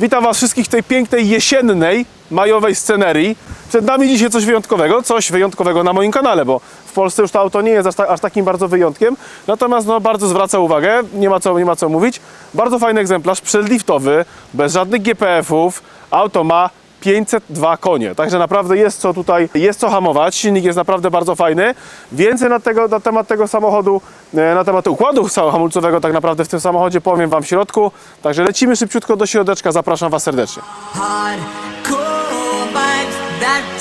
Witam Was wszystkich w tej pięknej jesiennej, majowej scenerii. Przed nami dzisiaj coś wyjątkowego, coś wyjątkowego na moim kanale, bo w Polsce już to auto nie jest aż, ta, aż takim bardzo wyjątkiem. Natomiast no, bardzo zwraca uwagę, nie ma, co, nie ma co mówić. Bardzo fajny egzemplarz, przedliftowy, bez żadnych GPF-ów. Auto ma 502 konie, także naprawdę jest co tutaj, jest co hamować, silnik jest naprawdę bardzo fajny. Więcej na, tego, na temat tego samochodu, e, na temat układu hamulcowego tak naprawdę w tym samochodzie powiem Wam w środku. Także lecimy szybciutko do środeczka, zapraszam Was serdecznie. Hardcore vibes that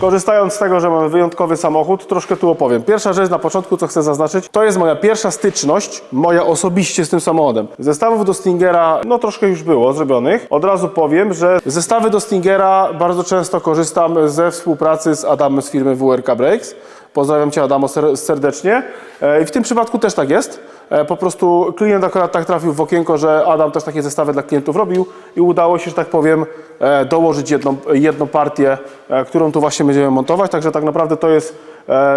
Korzystając z tego, że mamy wyjątkowy samochód, troszkę tu opowiem. Pierwsza rzecz na początku, co chcę zaznaczyć, to jest moja pierwsza styczność, moja osobiście z tym samochodem. Zestawów do Stingera, no troszkę już było zrobionych. Od razu powiem, że zestawy do Stingera bardzo często korzystam ze współpracy z Adamem z firmy WRK Brakes. Pozdrawiam Cię Adamo ser- serdecznie. E, I w tym przypadku też tak jest. E, Po prostu klient akurat tak trafił w okienko, że Adam też takie zestawy dla klientów robił i udało się, że tak powiem, e, dołożyć jedną, jedną partię, którą tu właśnie będziemy montować. Także tak naprawdę to jest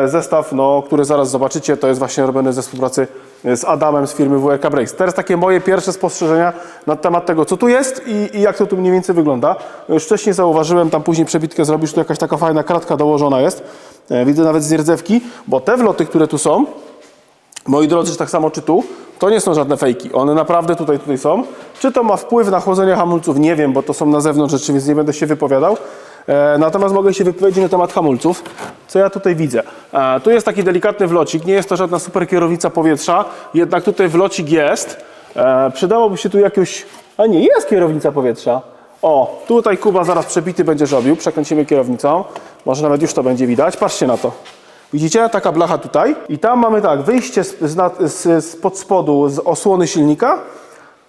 zestaw, no, który zaraz zobaczycie. To jest właśnie robiony ze współpracy z Adamem z firmy WRK Brakes. Teraz takie moje pierwsze spostrzeżenia na temat tego, co tu jest i, i jak to tu mniej więcej wygląda. Już wcześniej zauważyłem, tam później przebitkę zrobisz, tu jakaś taka fajna kratka dołożona jest. E, Widzę nawet z nierdzewki, bo te wloty, które tu są, moi drodzy, tak samo czy tu, to nie są żadne fejki. One naprawdę tutaj, tutaj są. Czy to ma wpływ na chłodzenie hamulców? Nie wiem, bo to są na zewnątrz rzeczy, więc nie będę się wypowiadał. E, natomiast mogę się wypowiedzieć na temat hamulców. Co ja tutaj widzę? E, tu jest taki delikatny wlocik. Nie jest to żadna super kierownica powietrza, jednak tutaj wlocik jest. E, przydałoby się tu jakieś... A nie, jest kierownica powietrza. O, tutaj Kuba zaraz przebity będzie robił. Przekręcimy kierownicą. Może nawet już to będzie widać. Patrzcie na to. Widzicie? Taka blacha tutaj. I tam mamy tak, wyjście z, z, z pod spodu z osłony silnika.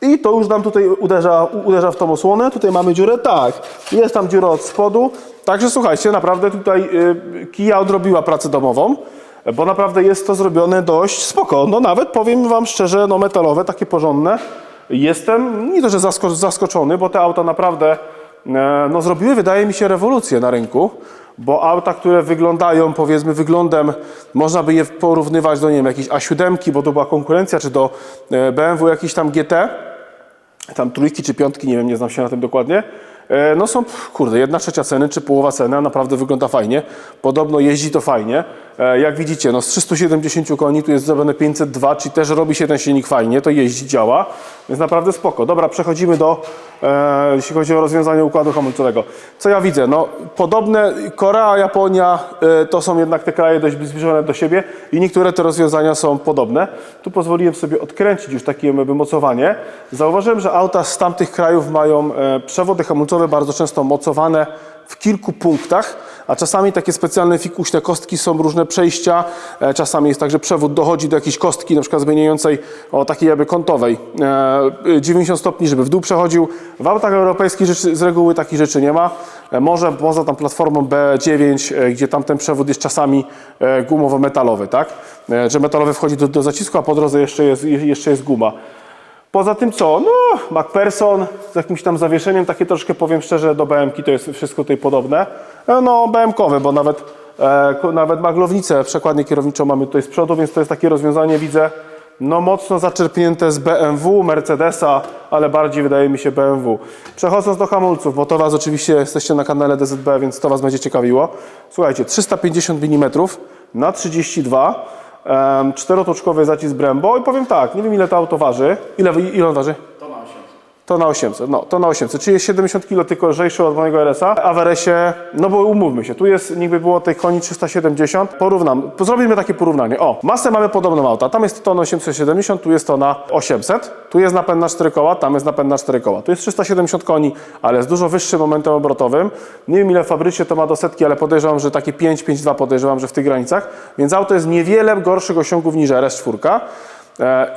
I to już nam tutaj uderza, uderza w tą osłonę. Tutaj mamy dziurę, tak. Jest tam dziura od spodu. Także słuchajcie, naprawdę tutaj y, Kia odrobiła pracę domową, bo naprawdę jest to zrobione dość spoko. No nawet powiem Wam szczerze, no metalowe, takie porządne. Jestem nie to, że zasko- zaskoczony, bo te auta naprawdę e, no, zrobiły, wydaje mi się, rewolucję na rynku, bo auta, które wyglądają, powiedzmy, wyglądem, można by je porównywać do, nie wiem, jakiejś A7, bo to była konkurencja, czy do e, BMW jakiś tam GT, tam trójki czy piątki, nie wiem, nie znam się na tym dokładnie. E, No są, kurde, jedna trzecia ceny czy połowa ceny, a naprawdę wygląda fajnie. Podobno jeździ to fajnie. E, Jak widzicie, no z 370 koni tu jest zrobione 502, czyli też robi się ten silnik fajnie, to jeździ, działa, więc naprawdę spoko. Dobra, przechodzimy do, e, jeśli chodzi o rozwiązanie układu hamulcowego. Co ja widzę? No podobne, Korea, Japonia, e, to są jednak te kraje dość zbliżone do siebie i niektóre te rozwiązania są podobne. Tu pozwoliłem sobie odkręcić już takie wymocowanie. Zauważyłem, że auta z tamtych krajów mają e, przewody hamulcowe bardzo często mocowane w kilku punktach, a czasami takie specjalne fikuśne kostki są różne przejścia. E, Czasami jest tak, że przewód dochodzi do jakiejś kostki, na przykład zmieniającej o takiej jakby kątowej e, 90 stopni, żeby w dół przechodził. W autach europejskich rzeczy, z reguły takich rzeczy nie ma. E, Może poza tam platformą B9, e, gdzie tam ten przewód jest czasami gumowo-metalowy, tak? Że metalowy wchodzi do, do zacisku, a po drodze jeszcze jest, jeszcze jest guma. Poza tym co? No, MacPherson z jakimś tam zawieszeniem, takie troszkę powiem szczerze, do BMK to jest wszystko tutaj podobne. E, No, BMkowe, bo nawet, e, nawet maglownicę, przekładnię kierowniczą mamy tutaj z przodu, więc to jest takie rozwiązanie, widzę, no mocno zaczerpnięte z BMW, Mercedesa, ale bardziej wydaje mi się BMW. Przechodząc do hamulców, bo to Was oczywiście jesteście na kanale DZB, więc to Was będzie ciekawiło. Słuchajcie, 350 mm na 32 Em, Czterotoczkowy zacisk Brembo i powiem tak, nie wiem ile to auto waży. Ile, ile on waży? To na 800, no to na 800, czyli jest 70 kg tylko lżejszy od mojego RS-a, a. W RS-ie, no bo umówmy się, tu jest, niby było tej koni 370, porównam, zrobimy takie porównanie, o, masę mamy podobną auta, tam jest to na 870, tu jest to na 800, tu jest napęd na 4 koła, tam jest napęd na 4 koła, tu jest 370 koni, ale z dużo wyższym momentem obrotowym, nie wiem ile w fabryce to ma do setki, ale podejrzewam, że takie 5-5,2 podejrzewam, że w tych granicach, więc auto jest niewiele gorszych osiągów niż RS4, E,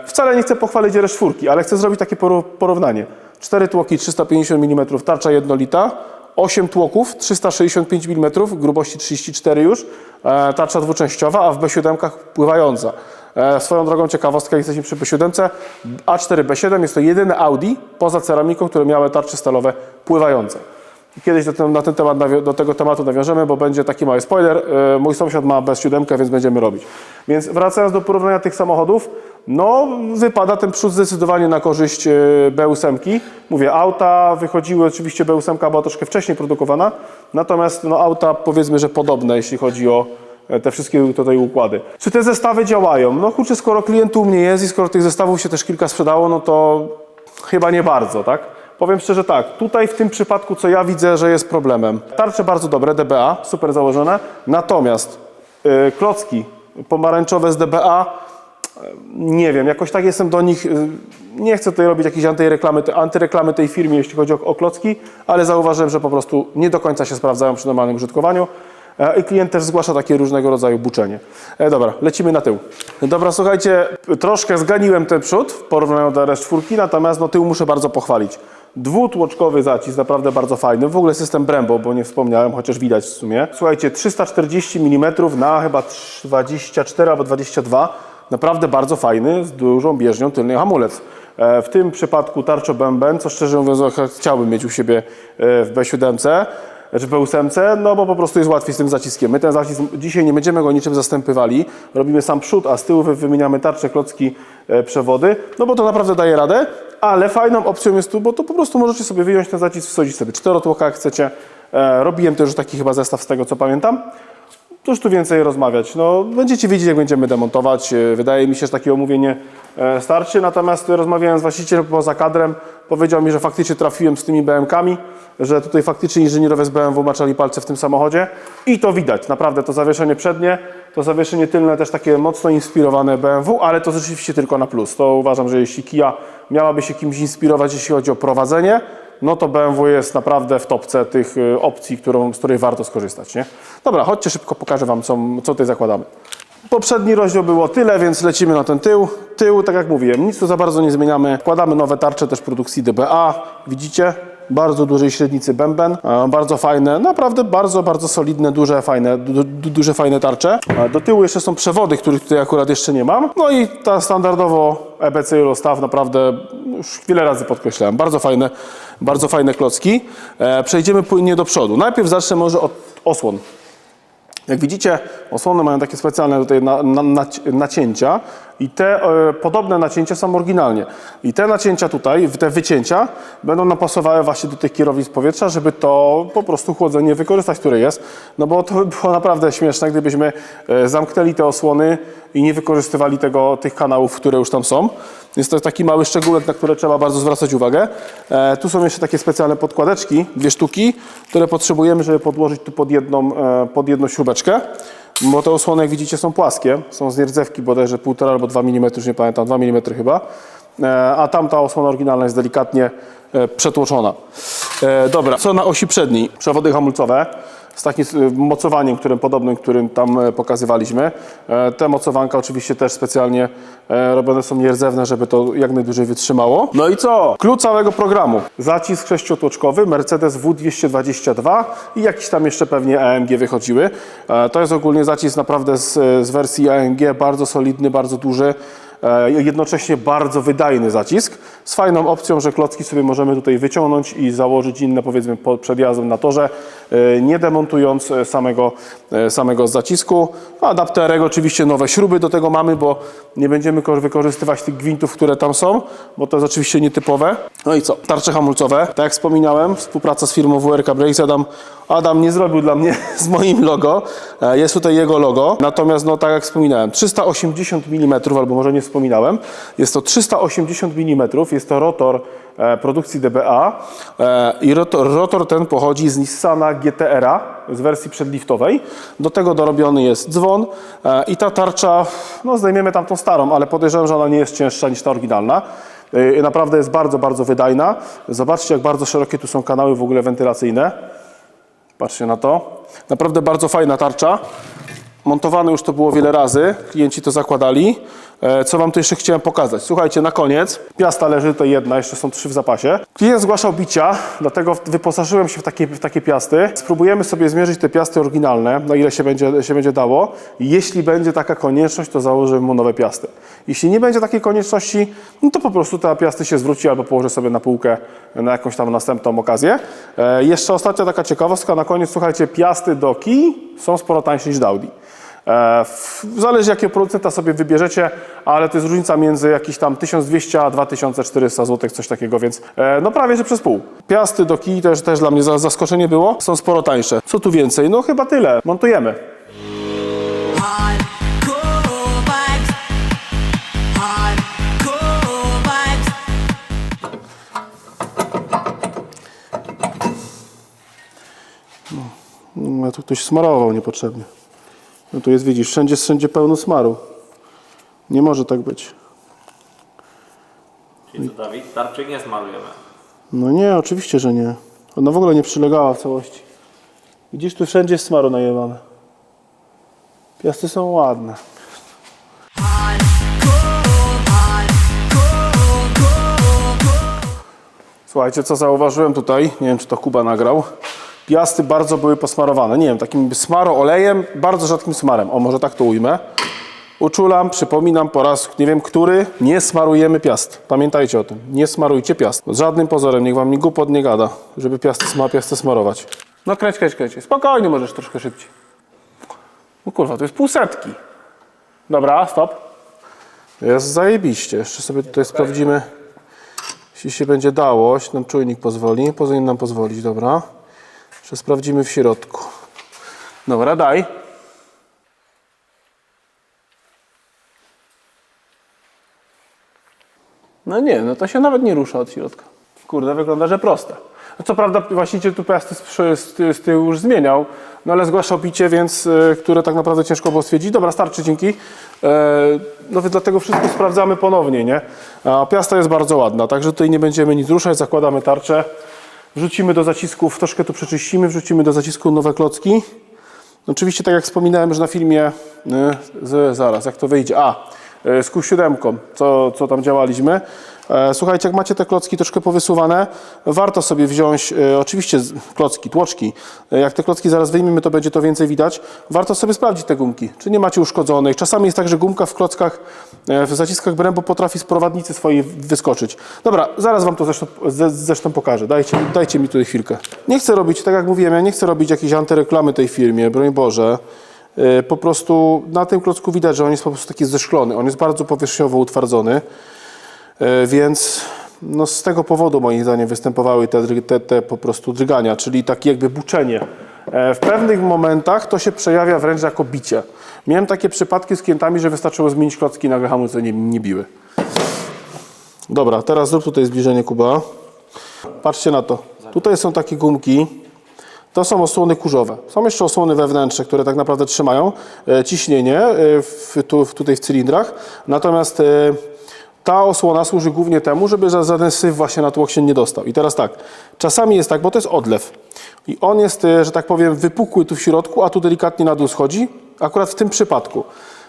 Wcale nie chcę pochwalić RS4, ale chcę zrobić takie porównanie. 4 tłoki 350 mm, tarcza jednolita, 8 tłoków 365 mm, grubości 34 już, e, tarcza dwuczęściowa, a w B7 pływająca. E, Swoją drogą ciekawostka, jesteśmy przy B7, A4 B7 jest to jedyny Audi poza ceramiką, które miały tarcze stalowe pływające. Kiedyś do, ten, na ten temat, do tego tematu nawiążemy, bo będzie taki mały spoiler. E, Mój sąsiad ma bez siódemkę, więc będziemy robić. Więc wracając do porównania tych samochodów, no wypada ten przód zdecydowanie na korzyść e, B8. Mówię, auta wychodziły, oczywiście B8 była troszkę wcześniej produkowana, natomiast no, auta powiedzmy, że podobne, jeśli chodzi o e, te wszystkie tutaj układy. Czy te zestawy działają? No kurczę, skoro klientu u mnie jest i skoro tych zestawów się też kilka sprzedało, no to chyba nie bardzo, tak? Powiem szczerze tak, tutaj w tym przypadku, co ja widzę, że jest problemem. Tarcze bardzo dobre, DBA, super założone, natomiast yy, klocki pomarańczowe z DBA, nie wiem, jakoś tak jestem do nich, yy, nie chcę tutaj robić jakiejś antyreklamy, antyreklamy tej firmie, jeśli chodzi o, o klocki, ale zauważyłem, że po prostu nie do końca się sprawdzają przy normalnym użytkowaniu. E, I klient też zgłasza takie różnego rodzaju buczenie. E, dobra, lecimy na tył. Dobra, słuchajcie, troszkę zganiłem ten przód w porównaniu do RS4, natomiast no, tył muszę bardzo pochwalić. Dwutłoczkowy zacisk, naprawdę bardzo fajny. W ogóle system Brembo, bo nie wspomniałem, chociaż widać w sumie. Słuchajcie, 340 mm na chyba 24 albo 22. Naprawdę bardzo fajny, z dużą bieżnią tylny hamulec. E, W tym przypadku tarczo bęben, co szczerze mówiąc ch- chciałbym mieć u siebie e, w B7 czy B8, no bo po prostu jest łatwiej z tym zaciskiem. My ten zacisk dzisiaj nie będziemy go niczym zastępywali. Robimy sam przód, a z tyłu wy- wymieniamy tarcze, klocki, e, przewody, no bo to naprawdę daje radę, ale fajną opcją jest tu, bo to po prostu możecie sobie wyjąć ten zacisk, wsadzić sobie czterotłoka jak chcecie. Robiłem też taki chyba zestaw z tego, co pamiętam. Cóż tu więcej rozmawiać? No, będziecie wiedzieć, jak będziemy demontować. E, Wydaje mi się, że takie omówienie e, starczy. Natomiast rozmawiałem z właścicielem poza kadrem. Powiedział mi, że faktycznie trafiłem z tymi BM-kami, że tutaj faktycznie inżynierowie z BMW maczali palce w tym samochodzie. I to widać. Naprawdę to zawieszenie przednie, to zawieszenie tylne też takie mocno inspirowane BMW, ale to rzeczywiście tylko na plus. To uważam, że jeśli Kia miałaby się kimś inspirować, jeśli chodzi o prowadzenie, no to BMW jest naprawdę w topce tych y, opcji, którą, z której warto skorzystać. Nie? Dobra, chodźcie szybko, pokażę Wam, co, co tutaj zakładamy. Poprzedni rozdział było tyle, więc lecimy na ten tył. Tył, tak jak mówiłem, nic tu za bardzo nie zmieniamy. Wkładamy nowe tarcze też produkcji DBA. Widzicie? Bardzo dużej średnicy bęben. E, Bardzo fajne, naprawdę bardzo, bardzo solidne, duże, fajne, du, du, duże, fajne tarcze. E, Do tyłu jeszcze są przewody, których tutaj akurat jeszcze nie mam. No i ta standardowo EBC Eurostaw naprawdę już wiele razy podkreślałem. Bardzo fajne, bardzo fajne klocki. E, Przejdziemy płynnie do przodu. Najpierw zacznę może od osłon. Jak widzicie, osłony mają takie specjalne tutaj na, na, naci- nacięcia i te e, podobne nacięcia są oryginalnie. I te nacięcia tutaj, te wycięcia będą napasowały właśnie do tych kierownic powietrza, żeby to po prostu chłodzenie wykorzystać, które jest. No bo to by było naprawdę śmieszne, gdybyśmy e, zamknęli te osłony i nie wykorzystywali tego, tych kanałów, które już tam są. Jest to taki mały szczegółek, na które trzeba bardzo zwracać uwagę. E, tu są jeszcze takie specjalne podkładeczki, dwie sztuki, które potrzebujemy, żeby podłożyć tu pod jedną, e, pod jedną śrubeczkę. Bo te osłony, jak widzicie, są płaskie. Są z nierdzewki bodajże 1,5 albo 2 mm, już nie pamiętam, 2 mm chyba. E, a tamta osłona oryginalna jest delikatnie e, przetłoczona. E, dobra, co na osi przedniej? Przewody hamulcowe z takim e, mocowaniem, którym podobnym, którym tam e, pokazywaliśmy. E, Te mocowanka oczywiście też specjalnie robione są nierdzewne, żeby to jak najdłużej wytrzymało. No i co? Klucz całego programu. Zacisk sześciotłoczkowy, Mercedes W222 i jakiś tam jeszcze pewnie AMG wychodziły. To jest ogólnie zacisk naprawdę z, z wersji AMG, bardzo solidny, bardzo duży. Jednocześnie bardzo wydajny zacisk z fajną opcją, że klocki sobie możemy tutaj wyciągnąć i założyć inne powiedzmy po- przed jazdem na torze, nie demontując e, samego, e, samego zacisku. Adapterek oczywiście nowe śruby do tego mamy, bo nie będziemy ko- wykorzystywać tych gwintów, które tam są, bo to jest oczywiście nietypowe. No i co? Tarcze hamulcowe. Tak jak wspominałem, współpraca z firmą WRK Brakes. Adam, Adam nie zrobił dla mnie z moim logo. E, Jest tutaj jego logo. Natomiast, no tak jak wspominałem, 380 mm, albo może nie wspominałem, jest to 380 mm, jest to rotor e, produkcji DBA e, i rotor, rotor ten pochodzi z Nissana GTR-a z wersji przedliftowej. Do tego dorobiony jest dzwon i ta tarcza, no zdejmiemy tamtą starą, ale podejrzewam, że ona nie jest cięższa niż ta oryginalna. Naprawdę jest bardzo, bardzo wydajna. Zobaczcie, jak bardzo szerokie tu są kanały w ogóle wentylacyjne. Patrzcie na to. Naprawdę bardzo fajna tarcza. Montowane już to było wiele razy, klienci to zakładali. E, Co Wam tu jeszcze chciałem pokazać? Słuchajcie, na koniec, piasta leży tutaj jedna, jeszcze są trzy w zapasie. Klient zgłaszał bicia, dlatego wyposażyłem się w takie, w takie piasty. Spróbujemy sobie zmierzyć te piasty oryginalne, na ile się będzie, się będzie dało. Jeśli będzie taka konieczność, to założymy mu nowe piasty. Jeśli nie będzie takiej konieczności, no to po prostu te piasty się zwróci albo położę sobie na półkę na jakąś tam następną okazję. E, jeszcze ostatnia taka ciekawostka na koniec, słuchajcie, piasty do kij są sporo tańsze niż do Audi. W- Zależy jakiego producenta sobie wybierzecie, ale to jest różnica między jakieś tam 1200 a 2400 zł, coś takiego, więc e, no prawie że przez pół. Piasty do kij też, też dla mnie za- zaskoczenie było, są sporo tańsze. Co tu więcej? No chyba tyle. Montujemy. Vibes. No, tu ktoś smarował niepotrzebnie. No tu jest, widzisz, wszędzie, wszędzie pełno smaru. Nie może tak być. Czyli co Dawid? Tarczyk nie zmarujemy. No nie, oczywiście, że nie. Ona w ogóle nie przylegała w całości. Widzisz, tu wszędzie jest smaru najewane. Piasty są ładne. Słuchajcie, co zauważyłem tutaj, nie wiem czy to Kuba nagrał. Piasty bardzo były posmarowane, nie wiem, takim smaro olejem, bardzo rzadkim smarem. O, może tak to ujmę. Uczulam, przypominam po raz nie wiem który, nie smarujemy piast. Pamiętajcie o tym, nie smarujcie piast. Z żadnym pozorem, niech wam mi głupot nie gada, żeby piasty, sma, piasty smarować. No kręć, kręć, kręć. Spokojnie możesz troszkę szybciej. No kurwa, to jest pół setki. Dobra, stop. Jest zajebiście. Jeszcze sobie tutaj sprawdzimy, jeśli się będzie dało, jeśli nam czujnik pozwoli. Powinien nam pozwolić, dobra. Jeszcze sprawdzimy w środku. Dobra, daj. No nie, no to się nawet nie rusza od środka. Kurde, wygląda, że proste. No co prawda właściciel tu ty- z tyłu już zmieniał, no ale zgłaszał picie, więc, e, które tak naprawdę ciężko było stwierdzić. Dobra, starczy, dzięki. E, no więc dlatego wszystko sprawdzamy ponownie, nie? A piasta jest bardzo ładna, także tutaj nie będziemy nic ruszać, zakładamy tarczę. Wrzucimy do zacisków, troszkę tu przeczyścimy, wrzucimy do zacisku nowe klocki. Oczywiście, tak jak wspominałem, że na filmie, z, zaraz, jak to wyjdzie, a, y, z Q7, co, co tam działaliśmy. E, Słuchajcie, jak macie te klocki troszkę powysuwane, warto sobie wziąć, e, oczywiście klocki, tłoczki. E, Jak te klocki zaraz wyjmiemy, to będzie to więcej widać. Warto sobie sprawdzić te gumki, czy nie macie uszkodzonych. Czasami jest tak, że gumka w klockach, w zaciskach Brembo potrafi z prowadnicy swojej wyskoczyć. Dobra, zaraz wam to zresztą, zresztą pokażę. Dajcie, dajcie mi tutaj chwilkę. Nie chcę robić, tak jak mówiłem, ja nie chcę robić jakiejś antyreklamy tej firmie, broń Boże. Po prostu na tym klocku widać, że on jest po prostu taki zeszklony. On jest bardzo powierzchniowo utwardzony. E, Więc no z tego powodu moim zdaniem występowały te, te, te po prostu drgania, czyli takie jakby buczenie. E, W pewnych momentach to się przejawia wręcz jako bicie. Miałem takie przypadki z klientami, że wystarczyło zmienić klocki i nagle hamulce nie, nie biły. Dobra, teraz zrób tutaj zbliżenie Kuba. Patrzcie na to. Tutaj są takie gumki. To są osłony kurzowe. Są jeszcze osłony wewnętrzne, które tak naprawdę trzymają e, ciśnienie w, tu, tutaj w cylindrach. Natomiast ta osłona służy głównie temu, żeby za, ten syf właśnie na tłok się nie dostał. I teraz tak, czasami jest tak, bo to jest odlew. I on jest, e, że tak powiem, wypukły tu w środku, a tu delikatnie na dół schodzi. Akurat w tym przypadku.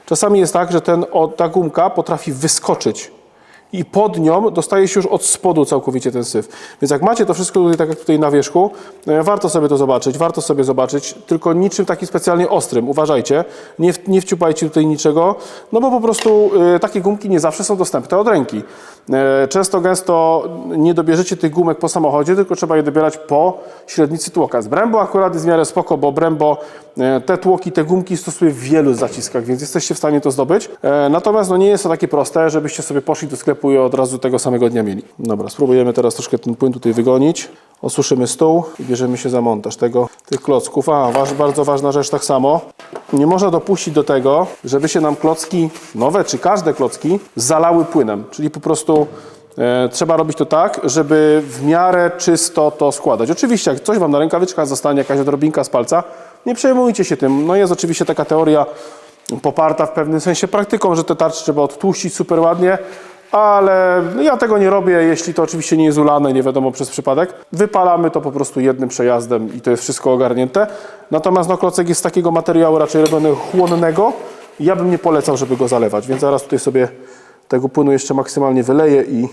Czasami jest tak, że ten, o, ta gumka potrafi wyskoczyć i pod nią dostaje się już od spodu całkowicie ten syf. Więc jak macie to wszystko tutaj, tak jak tutaj na wierzchu, e, warto sobie to zobaczyć, warto sobie zobaczyć, tylko niczym takim specjalnie ostrym, uważajcie, nie, nie wciupajcie tutaj niczego, no bo po prostu e, takie gumki nie zawsze są dostępne od ręki. E, często, gęsto nie dobierzecie tych gumek po samochodzie, tylko trzeba je dobierać po średnicy tłoka. Z Brembo akurat jest w miarę spoko, bo Brembo te tłoki, te gumki stosuje w wielu zaciskach, więc jesteście w stanie to zdobyć. E, Natomiast no nie jest to takie proste, żebyście sobie poszli do sklepu i od razu tego samego dnia mieli. Dobra, spróbujemy teraz troszkę ten płyn tutaj wygonić. Osuszymy stół i bierzemy się za montaż tego, tych klocków. A, waż, bardzo ważna rzecz tak samo. Nie można dopuścić do tego, żeby się nam klocki, nowe czy każde klocki, zalały płynem. Czyli po prostu E, Trzeba robić to tak, żeby w miarę czysto to składać. Oczywiście, jak coś Wam na rękawiczkach zostanie, jakaś odrobinka z palca, nie przejmujcie się tym. No jest oczywiście taka teoria poparta w pewnym sensie praktyką, że te tarcze trzeba odtłuścić super ładnie, ale ja tego nie robię, jeśli to oczywiście nie jest ulane, nie wiadomo przez przypadek. Wypalamy to po prostu jednym przejazdem i to jest wszystko ogarnięte. Natomiast no, klocek jest z takiego materiału raczej robionego chłonnego. Ja bym nie polecał, żeby go zalewać, więc zaraz tutaj sobie tego płynu jeszcze maksymalnie wyleję i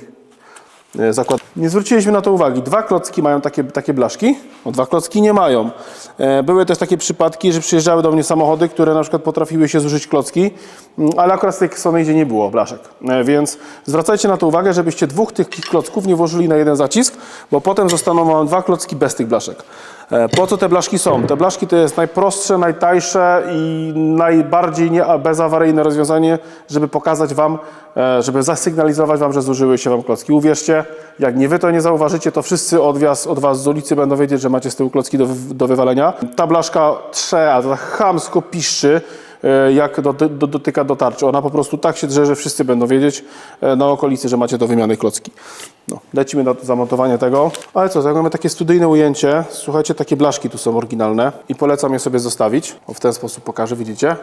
zakład. Nie zwróciliśmy na to uwagi. Dwa klocki mają takie, takie blaszki, o dwa klocki nie mają. E, Były też takie przypadki, że przyjeżdżały do mnie samochody, które na przykład potrafiły się zużyć klocki, mm, ale akurat z tej Sonejdzie nie było blaszek. E, Więc zwracajcie na to uwagę, żebyście dwóch tych klocków nie włożyli na jeden zacisk, bo potem zostaną dwa klocki bez tych blaszek. E, Po co te blaszki są? Te blaszki to jest najprostsze, najtańsze i najbardziej nie, bezawaryjne rozwiązanie, żeby pokazać Wam, e, żeby zasygnalizować Wam, że zużyły się Wam klocki. Uwierzcie, jak nie Wy to nie zauważycie, to wszyscy od Was, od was z ulicy będą wiedzieć, że macie z tyłu klocki do, do wywalenia. Ta blaszka trze, a tak chamsko piszczy, jak do, do, dotyka do tarczy. Ona po prostu tak się drze, że wszyscy będą wiedzieć e, na okolicy, że macie do wymiany klocki. No, lecimy do zamontowania tego. Ale co, mamy takie studyjne ujęcie, słuchajcie, takie blaszki tu są oryginalne i polecam je sobie zostawić. O, w ten sposób pokażę, widzicie?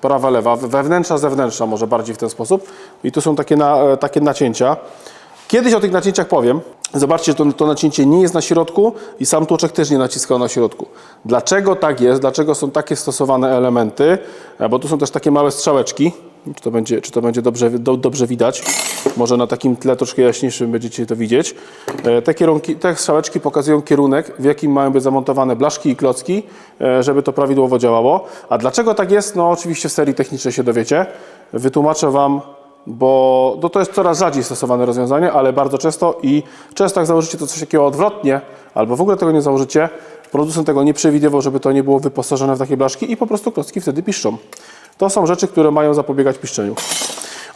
Prawa, lewa, wewnętrzna, zewnętrzna, może bardziej w ten sposób. I tu są takie, na, e, takie nacięcia. Kiedyś o tych nacięciach powiem. Zobaczcie, to, to nacięcie nie jest na środku i sam tłoczek też nie naciskał na środku. Dlaczego tak jest? Dlaczego są takie stosowane elementy? E, Bo tu są też takie małe strzałeczki. Czy to będzie, czy to będzie dobrze, do, dobrze widać? Może na takim tle troszkę jaśniejszym będziecie to widzieć. E, Te, kierunki, te strzałeczki pokazują kierunek, w jakim mają być zamontowane blaszki i klocki, e, żeby to prawidłowo działało. A dlaczego tak jest? No oczywiście w serii technicznej się dowiecie. Wytłumaczę Wam bo no to jest coraz rzadziej stosowane rozwiązanie, ale bardzo często i często jak założycie to coś takiego odwrotnie, albo w ogóle tego nie założycie, producent tego nie przewidywał, żeby to nie było wyposażone w takie blaszki i po prostu klocki wtedy piszczą. To są rzeczy, które mają zapobiegać piszczeniu.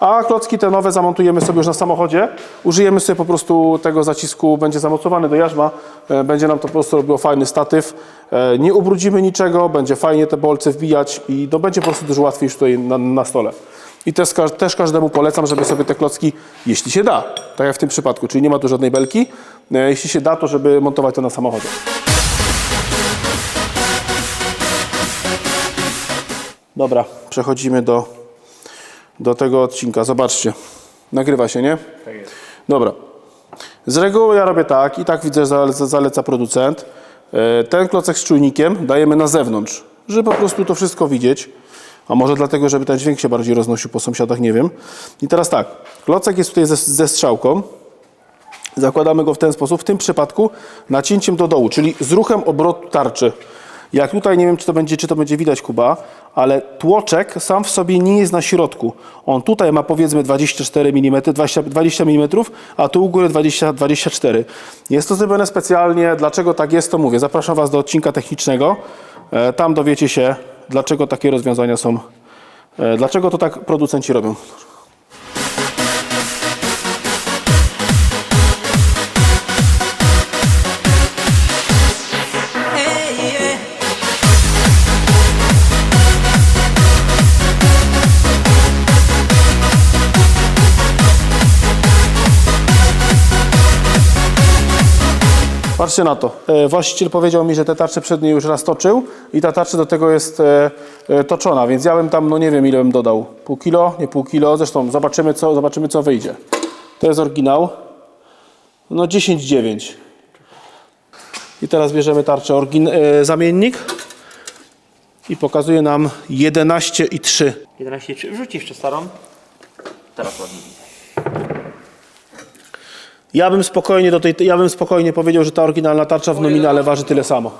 A klocki te nowe zamontujemy sobie już na samochodzie. Użyjemy sobie po prostu tego zacisku, będzie zamocowany do jarzma, e, będzie nam to po prostu robiło fajny statyw. E, Nie ubrudzimy niczego, będzie fajnie te bolce wbijać i no, będzie po prostu dużo łatwiej już tutaj na, na stole. I też, też każdemu polecam, żeby sobie te klocki, jeśli się da, tak jak w tym przypadku, czyli nie ma tu żadnej belki, e, jeśli się da, to żeby montować to na samochodzie. Dobra, przechodzimy do, do tego odcinka. Zobaczcie, nagrywa się, nie? Tak jest. Dobra. Z reguły ja robię tak i tak widzę, że zaleca, zaleca producent. E, Ten klocek z czujnikiem dajemy na zewnątrz, żeby po prostu to wszystko widzieć. A może dlatego, żeby ten dźwięk się bardziej roznosił po sąsiadach, nie wiem. I teraz tak, klocek jest tutaj ze, ze strzałką. Zakładamy go w ten sposób, w tym przypadku nacięciem do dołu, czyli z ruchem obrotu tarczy. Jak tutaj, nie wiem czy to będzie, czy to będzie widać Kuba, ale tłoczek sam w sobie nie jest na środku. On tutaj ma powiedzmy 24 mm, 20, 20 mm, a tu u góry 20, 24. Jest to zrobione specjalnie. Dlaczego tak jest, to mówię. Zapraszam Was do odcinka technicznego. E, Tam dowiecie się, dlaczego takie rozwiązania są, e, dlaczego to tak producenci robią. Patrzcie na to. E, Właściciel powiedział mi, że te tarcze przednie już raz toczył i ta tarcza do tego jest e, e, toczona, więc ja bym tam, no nie wiem ile bym dodał. Pół kilo, nie pół kilo, zresztą zobaczymy co, zobaczymy co wyjdzie. To jest oryginał. No 10,9. I teraz bierzemy tarczę orgin- zamiennik i pokazuje nam 11,3. 11 czy wrzuć jeszcze starą? Teraz ładnie widzę. Ja bym spokojnie do tej, ja bym spokojnie powiedział, że ta oryginalna tarcza w nominale waży tyle samo.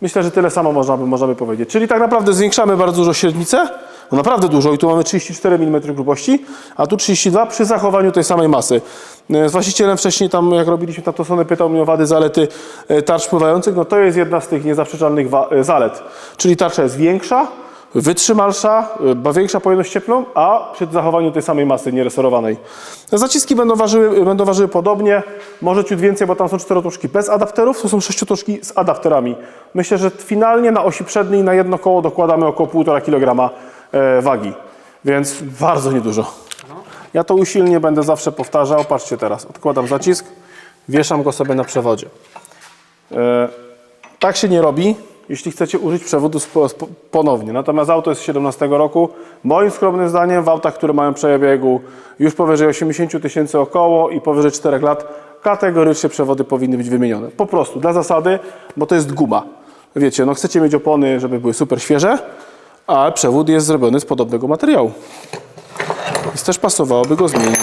Myślę, że tyle samo można by, można by powiedzieć. Czyli tak naprawdę zwiększamy bardzo dużo średnicę, no naprawdę dużo i tu mamy 34 mm grubości, a tu 32 przy zachowaniu tej samej masy. E, Z właścicielem wcześniej tam, jak robiliśmy tatosony, pytał mnie o wady, zalety e, tarcz pływających, no to jest jedna z tych niezaprzeczalnych e, zalet. Czyli tarcza jest większa, wytrzymalsza, y, większa pojemność cieplną, a przy zachowaniu tej samej masy nieresorowanej. Zaciski będą ważyły, będą ważyły podobnie, może ciut więcej, bo tam są czterotoczki bez adapterów, to są sześciotoczki z adapterami. Myślę, że finalnie na osi przedniej na jedno koło dokładamy około 1,5 kg e, wagi, więc bardzo niedużo. Ja to usilnie będę zawsze powtarzał. Patrzcie teraz, odkładam zacisk, wieszam go sobie na przewodzie. E, tak się nie robi. Jeśli chcecie użyć przewodu ponownie. Natomiast auto jest z 17 roku. Moim skromnym zdaniem w autach, które mają przebiegu już powyżej 80 tysięcy około i powyżej 4 lat, kategorycznie przewody powinny być wymienione. Po prostu, dla zasady, bo to jest guma. Wiecie, no chcecie mieć opony, żeby były super świeże, a przewód jest zrobiony z podobnego materiału. Więc też pasowałoby go zmienić.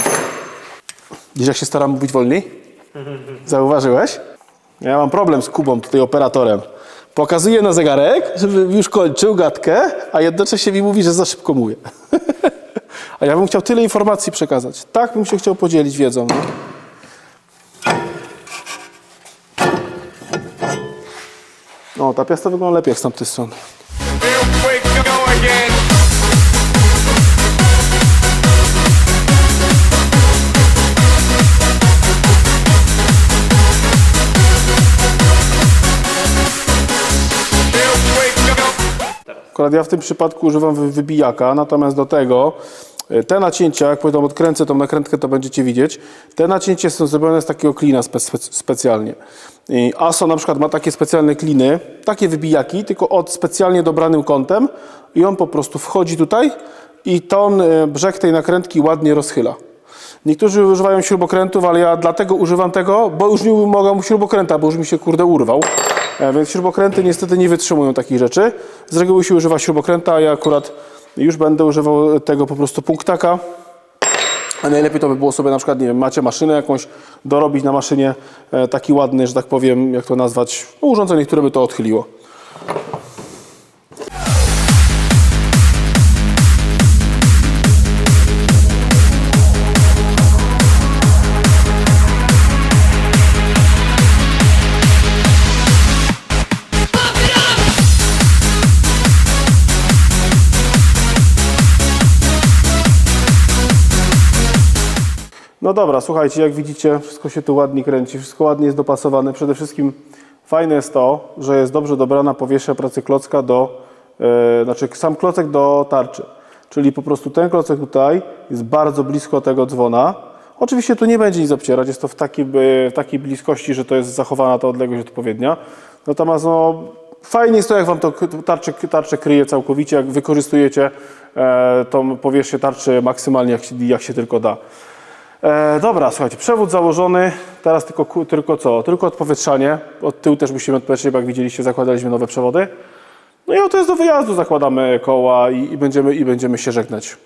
Widzisz, jak się staram mówić wolniej? Zauważyłeś? Ja mam problem z Kubą, tutaj operatorem. Pokazuję na zegarek, żeby już kończył gadkę, a jednocześnie mi mówi, że za szybko mówię. a ja bym chciał tyle informacji przekazać. Tak bym się chciał podzielić wiedzą. No, ta piasta wygląda lepiej z tamtej strony. Akurat ja w tym przypadku używam wy- wybijaka, natomiast do tego e, te nacięcia, jak potem odkręcę tą nakrętkę, to będziecie widzieć, te nacięcia są zrobione z takiego klina spe, spe, specjalnie. ASO na przykład ma takie specjalne kliny, takie wybijaki, tylko od specjalnie dobranym kątem i on po prostu wchodzi tutaj i ten e, brzeg tej nakrętki ładnie rozchyla. Niektórzy używają śrubokrętów, ale ja dlatego używam tego, bo już nie mogę śrubokręta, bo już mi się kurde urwał. E, Więc śrubokręty niestety nie wytrzymują takich rzeczy. Z reguły się używa śrubokręta, a ja akurat już będę używał tego po prostu punktaka. A najlepiej to by było sobie na przykład, nie wiem, macie maszynę jakąś, dorobić na maszynie e, taki ładny, że tak powiem, jak to nazwać, no, urządzenie, które by to odchyliło. No dobra, słuchajcie, jak widzicie, wszystko się tu ładnie kręci, wszystko ładnie jest dopasowane. Przede wszystkim fajne jest to, że jest dobrze dobrana powierzchnia pracy klocka do, e, znaczy sam klocek do tarczy. Czyli po prostu ten klocek tutaj jest bardzo blisko tego dzwona. Oczywiście tu nie będzie nic obcierać, jest to w takiej, w takiej bliskości, że to jest zachowana ta odległość odpowiednia. Natomiast no, fajnie jest to, jak Wam to tarczę, tarczę kryje całkowicie, jak wykorzystujecie e, tą powierzchnię tarczy maksymalnie, jak się, jak się tylko da. E, dobra, słuchajcie, przewód założony, teraz tylko, tylko co? Tylko odpowietrzanie. Od tyłu też musimy odpowietrzyć, bo jak widzieliście, zakładaliśmy nowe przewody. No i oto jest do wyjazdu, zakładamy koła i, i, będziemy, i będziemy się żegnać.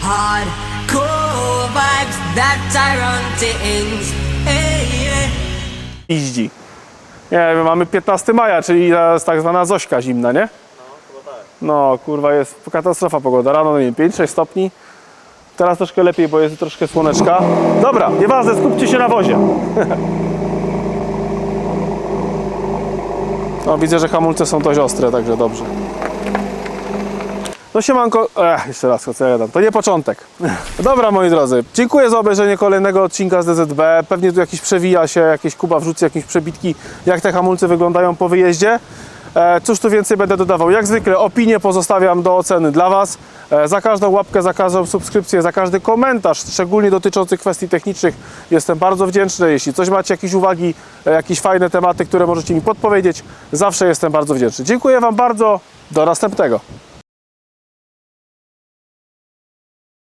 Hardcore vibes that Tyrone things. Hey, yeah. Iździ. Nie wiem, mamy 15 maja, czyli jest tak zwana Zośka zimna, nie? No, kurwa, jest katastrofa pogoda. Rano, nie wiem, 5-6 stopni. Teraz troszkę lepiej, bo jest troszkę słoneczka. Dobra, nieważne, skupcie się na wozie. No, widzę, że hamulce są dość ostre, także dobrze. No siemanko, Ech, jeszcze raz, co ja gadam, to nie początek. Dobra moi drodzy, dziękuję za obejrzenie kolejnego odcinka z DZB. Pewnie tu jakiś przewija się, jakieś Kuba wrzuci jakieś przebitki, jak te hamulce wyglądają po wyjeździe. E, cóż tu więcej będę dodawał? Jak zwykle opinię pozostawiam do oceny dla Was. E, za każdą łapkę, za każdą subskrypcję, za każdy komentarz, szczególnie dotyczący kwestii technicznych jestem bardzo wdzięczny. Jeśli coś macie, jakieś uwagi, e, jakieś fajne tematy, które możecie mi podpowiedzieć, zawsze jestem bardzo wdzięczny. Dziękuję Wam bardzo, do następnego.